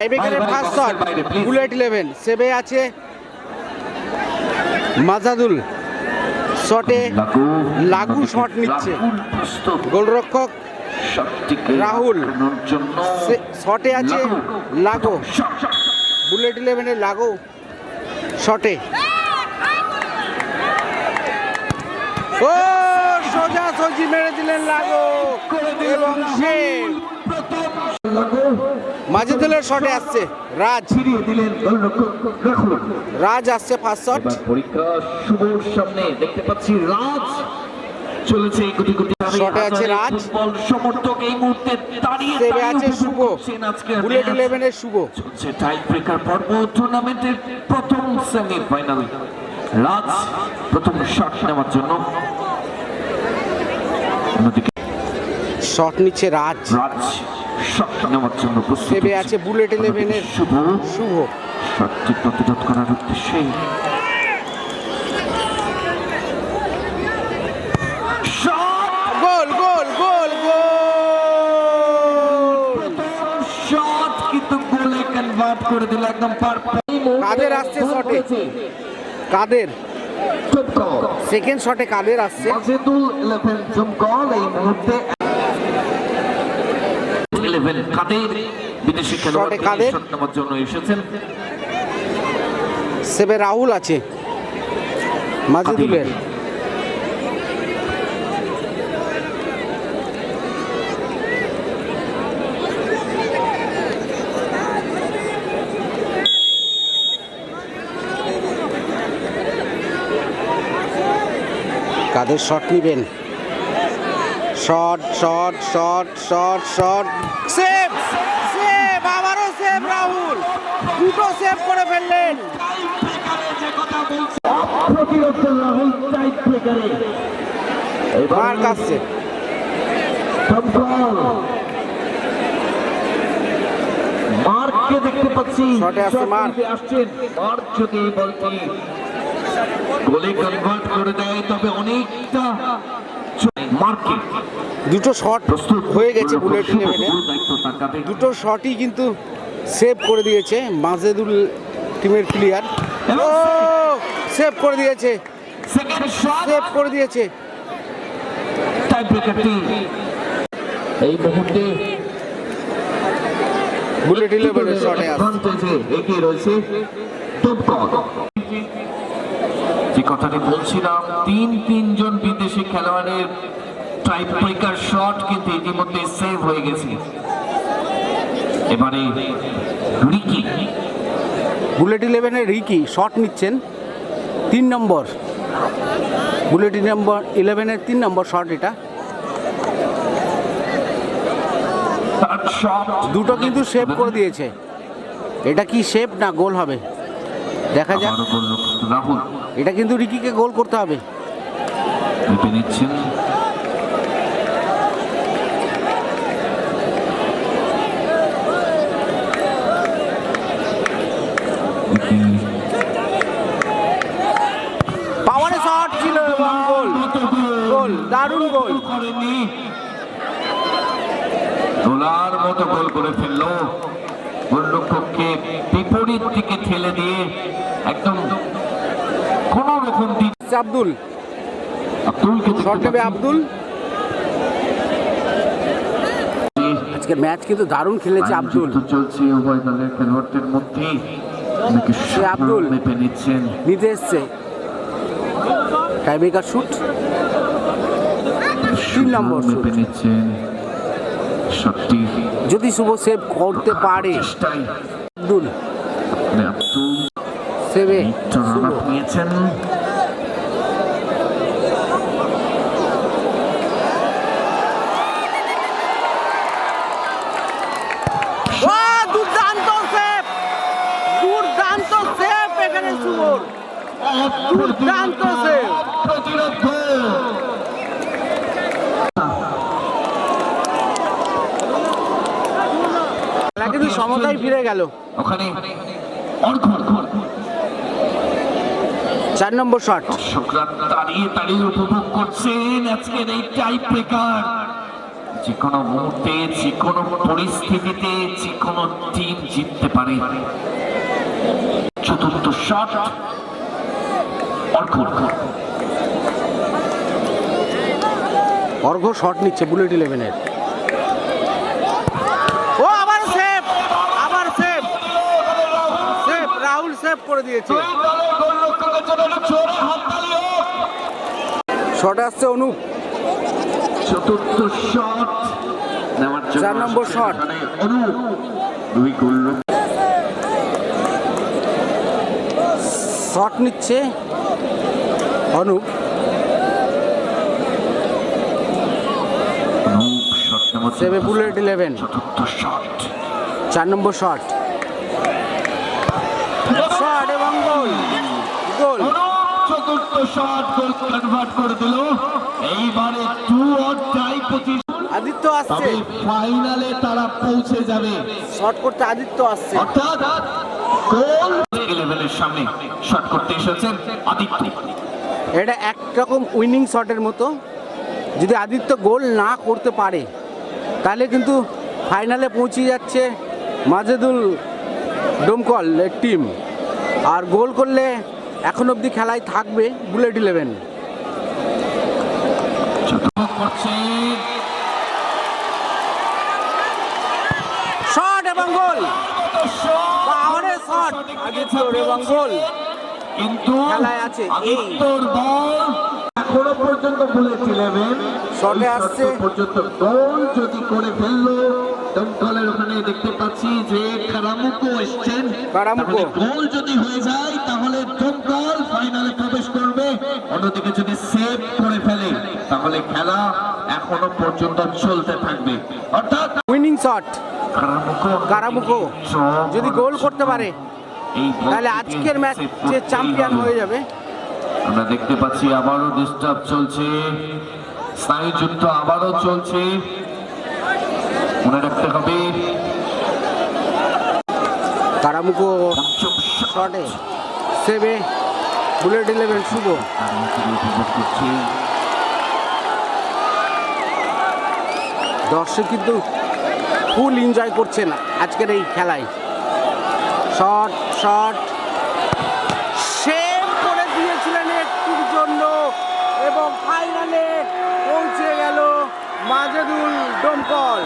টাইব্রেকারের first shot bullet eleven সেভে আছে মাজাদুল। শটে লাগু শট নিচ্ছে। গোলরক্ষক রাহুল। শটে আছে লাগু। বুলেট ইলেভেনের লাগো। শটে ও সোজা সজি মেরে দিলেন লাগো। এবং সে মাজিদুলের শটে আসছে। রাজ। রাজ আসছে ফার্স্ট শট পরীক্ষা শুভর সামনে দেখতে পাচ্ছি রাজ। চলেছে কোটি কোটি শটে আছে রাজ। সমর্থক এই মুহূর্তে দাঁড়িয়ে সেভে আছে শুভ। Bullet match. ইলেভেনের শুভ। চলছে টাই ব্রেকার পর্ব টুর্নামেন্টের প্রথম সেমিফাইনাল রাজ প্রথম শট নেওয়ার জন্য। অন্যদিকে শট নিচ্ছে রাজ। রাজ সেভে আছে বুলেট ইলেভেনের শুভ শুভ। শটটি প্রতিরোধ করার উদ্দেশ্যে। শট গোল গোল গোল গোল! শট কিন্তু গোলে কনভার্ট করে দিল একদম পারফেক্ট কাদের আসছে শটে? কাদের? সেকেন্ড শটে কাদের আসছে? মাজেদুল ইলেভেন জমকল এই মুহূর্তে কাদের বিদেশি খেলোয়াড় কাদের? নেওয়ার জন্য এসেছেন? সেবে রাহুল আছে। মাজিদুলের কাদের শট নিবেন? Shot shot shot shot shot save save আবারও সেভ রাহুল। দুটো সেভ করে ফেললেন। প্রতিরোধ রাহুল টাইট ব্রেকারে কাছে। মার্ককে দেখতে পাচ্ছি। শটে আসছে শট মার্ক। আসছেন মার্ক যদি বলটি। গোলে কনভার্ট করে দেয় তবে অনেকটা দুটো শট হয়ে গেছে বুলেট কাঁধে দুটো শটই কিন্তু সেভ করে দিয়েছে মাজেদুল টিমের প্লেয়ার। ও সেভ। করে দিয়েছে। সেভ করে দিয়েছে। এই মুহূর্তে বুলেট ইলেভেনের শটে আসছে। এগিয়ে রয়েছে কথাটি বলছিলাম তিন তিনজন বিদেশি খেলোয়াড়ের টাই ব্রেকার শট কিন্তু ইতিমধ্যে সেভ হয়ে গেছে। এবারে রিকি। বুলেট ইলেভেনের রিকি শট নিচ্ছেন তিন নম্বর। বুলেট নম্বর ইলেভেনের তিন নম্বর শট এটা। দুটো কিন্তু সেভ করে দিয়েছে। এটা কি সেভ না গোল হবে? দেখা যাক। রাহুল। এটা কিন্তু রিকিকে গোল করতে হবে। নিচ্ছেন। পাওয়ারে শট ছিল গোল। গোল দারুণ গোল। করেনি। তোলার মতো গোল করে ফেলল। গোলরক্ষককে বিপরীত দিকে ঠেলে দিয়ে একদম কোন রকম দিক আব্দুল। আব্দুলকে দেখতে নেবে আব্দুল। আজকে ম্যাচ কিন্তু দারুণ খেলেছে আব্দুল। চলছে উভয় দলের খেলোয়াড়দের মধ্যে। আব্দুল। মেপে নিচ্ছেন। নিতে এসছে। টাইব্রেকার শুট তিন নম্বর মেপে নিচ্ছেন। যদি শুভ সেভ করতে পারে। চেষ্টায় আব্দুল আব্দুল একটা রান আপ নিয়েছেন দুর্দান্ত সেভ দুর্দান্ত সেভ এখানে শুভর দুর্দান্ত সেভ প্রতিরোধ খেলা কিন্তু সমতায় ফিরে গেল। ওখানে চার নম্বর শট। দাঁড়িয়ে দাঁড়িয়ে উপভোগ করছেন আজকের এই টাই ব্রেকার যে কোনো মুহূর্তে যে কোনো পরিস্থিতিতে যে কোনো টিম জিততে পারে। চতুর্থ শট। অর্ঘ অর্ঘ শট নিচ্ছে বুলেট ইলেভেনের ও আবার সেভ আবার সেভ সেভ রাহুল সেভ করে দিয়েছে। শটে আসছে অনুপ চতুর্থ শট চার নম্বর শট। অনুপ দুই গোল। শট নিচ্ছে অনুপ অনুপ শট নেওয়ার সেভে বুলেট ইলেভেন চতুর্থ শট চার নম্বর শট শট এবং গোল। গোল। চতুর্থ শট গোল কনভার্ট করে দিল। এইবারে টু অর টাই পঁচিশ। আদিত্য আসছে। ফাইনালে তারা পৌঁছে যাবে। শট করতে আদিত্য আসছে। অর্থাৎ গোল ইলেভেনের সামনে শট করতে এসেছেন আদিত্য। এটা একরকম উইনিং শটের মতো। যদি আদিত্য গোল না করতে পারে তাহলে কিন্তু ফাইনালে পৌঁছে যাচ্ছে মাজেদুল ডোমকল টিম আর গোল করলে এখন অবধি খেলায় থাকবে বুলেট ইলেভেন শট এবং গোল শট এবং গোল কিন্তু খেলায় আছে এই। এখনও পর্যন্ত বুলেট ইলেভেন শটে আসছে। পর্যন্ত গোল যদি করে ফেলল দমকলের ওখানে দেখতে পাচ্ছি যে কারামুকো এসছেন। কারামুকো। গোল যদি হয়ে যায় তাহলে দমকল ফাইনালে প্রবেশ করবে। অন্যদিকে যদি সেভ করে ফেলে তাহলে খেলা এখনও পর্যন্ত চলতে থাকবে। অর্থাৎ উইনিং শট। কারামুকো কারামুকো যদি গোল করতে পারে তাহলে আজকের ম্যাচ চ্যাম্পিয়ন হয়ে যাবে। আমরা দেখতে পাচ্ছি আবারও ডিস্টার্ব চলছে। স্নায়ুযুদ্ধ আবারও চলছে। মনে রাখতে হবে। কারামুকো শটে সেভে বুলেট ইলেভেন শুভ। দর্শক কিন্তু ফুল এনজয় করছেন আজকের এই খেলায়। Shot shot. সেভ করে দিয়েছিলেন একটির জন্য এবং ফাইনালে পৌঁছে গেল মাজেদুল ডোমকল